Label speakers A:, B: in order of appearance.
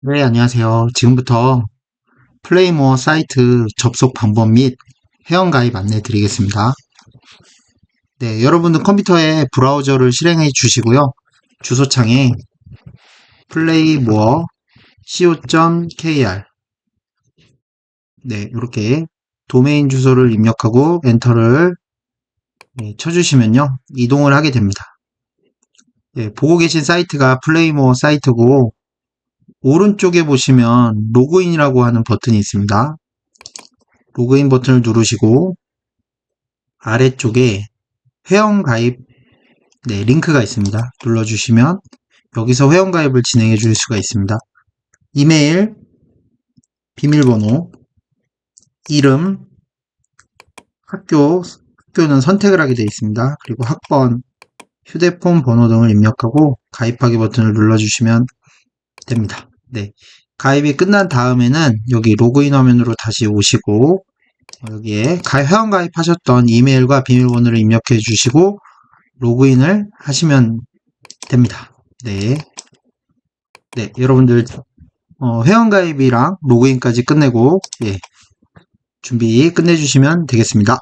A: 네, 안녕하세요. 지금부터 플레이모어 사이트 접속 방법 및 회원가입 안내 드리겠습니다. 네, 여러분들 컴퓨터에 브라우저를 실행해 주시고요. 주소창에 플레이모어 co.kr 네, 이렇게 도메인 주소를 입력하고 엔터를 네, 쳐주시면요. 이동을 하게 됩니다. 네, 보고 계신 사이트가 플레이모어 사이트고 오른쪽에 보시면 로그인이라고 하는 버튼이 있습니다. 로그인 버튼을 누르시고 아래쪽에 회원 가입 네, 링크가 있습니다. 눌러주시면 여기서 회원 가입을 진행해 줄 수가 있습니다. 이메일, 비밀번호, 이름, 학교, 학교는 선택을 하게 되어 있습니다. 그리고 학번, 휴대폰 번호 등을 입력하고 가입하기 버튼을 눌러주시면 됩니다. 네. 가입이 끝난 다음에는 여기 로그인 화면으로 다시 오시고 여기에 가- 회원 가입하셨던 이메일과 비밀번호를 입력해 주시고 로그인을 하시면 됩니다. 네. 네, 여러분들 어, 회원 가입이랑 로그인까지 끝내고 예. 준비 끝내 주시면 되겠습니다.